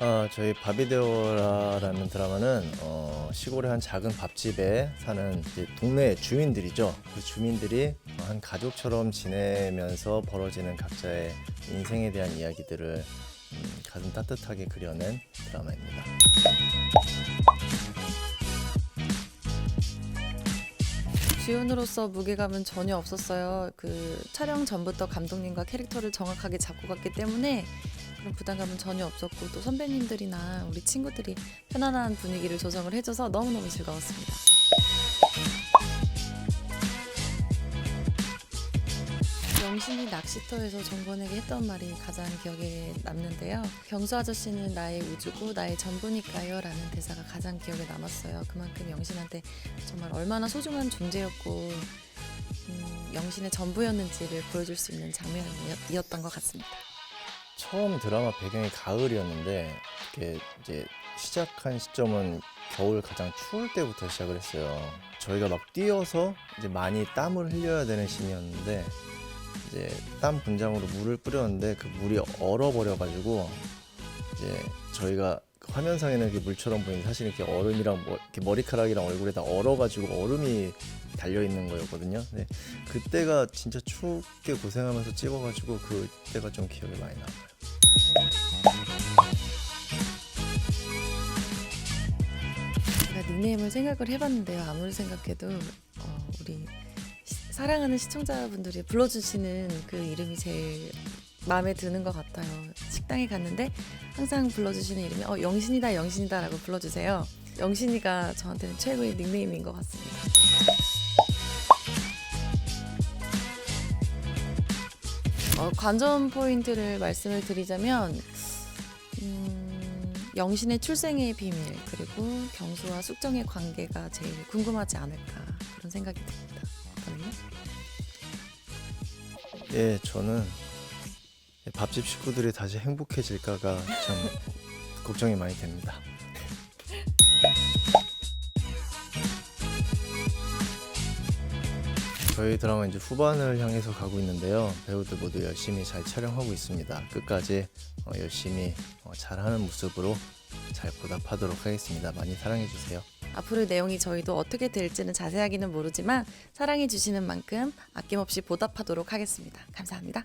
아, 저희 바비데오라라는 드라마는 어, 시골의 한 작은 밥집에 사는 동네 주민들이죠. 그 주민들이 한 가족처럼 지내면서 벌어지는 각자의 인생에 대한 이야기들을 음, 가슴 따뜻하게 그려낸 드라마입니다. 주연으로서 무게감은 전혀 없었어요. 그 촬영 전부터 감독님과 캐릭터를 정확하게 잡고 갔기 때문에 그런 부담감은 전혀 없었고 또 선배님들이나 우리 친구들이 편안한 분위기를 조성을 해줘서 너무너무 즐거웠습니다. 영신이 낚시터에서 정권에게 했던 말이 가장 기억에 남는데요. 경수 아저씨는 나의 우주고 나의 전부니까요 라는 대사가 가장 기억에 남았어요. 그만큼 영신한테 정말 얼마나 소중한 존재였고 음, 영신의 전부였는지를 보여줄 수 있는 장면이었던 것 같습니다. 처음 드라마 배경이 가을이었는데 이게 이제 시작한 시점은 겨울 가장 추울 때부터 시작을 했어요. 저희가 막 뛰어서 이제 많이 땀을 흘려야 되는 신이었는데 이제 땀 분장으로 물을 뿌렸는데 그 물이 얼어버려가지고 이제 저희가 그 화면상에는 이렇게 물처럼 보이는데 사실 이렇게 얼음이랑 뭐, 이렇게 머리카락이랑 얼굴에 다 얼어가지고 얼음이 달려 있는 거였거든요. 근데 그때가 진짜 춥게 고생하면서 찍어가지고 그때가 좀 기억에 많이 남아요. 제가 닉네임을 생각을 해봤는데요. 아무리 생각해도 어, 우리 시- 사랑하는 시청자분들이 불러주시는 그 이름이 제일 마음에 드는 것 같아요. 식당에 갔는데 항상 불러주시는 이름이 어 영신이다 영신이다라고 불러주세요. 영신이가 저한테는 최고의 닉네임인 것 같습니다. 어, 관전 포인트를 말씀을 드리자면 음, 영신의 출생의 비밀 그리고 경수와 숙정의 관계가 제일 궁금하지 않을까 그런 생각이 듭니다. 어떠세요? 예, 저는 밥집 식구들이 다시 행복해질까가 참 걱정이 많이 됩니다. 저희 드라마 이제 후반을 향해서 가고 있는데요. 배우들 모두 열심히 잘 촬영하고 있습니다. 끝까지 어, 열심히 어, 잘하는 모습으로 잘 보답하도록 하겠습니다. 많이 사랑해 주세요. 앞으로 내용이 저희도 어떻게 될지는 자세하게는 모르지만 사랑해 주시는 만큼 아낌없이 보답하도록 하겠습니다. 감사합니다.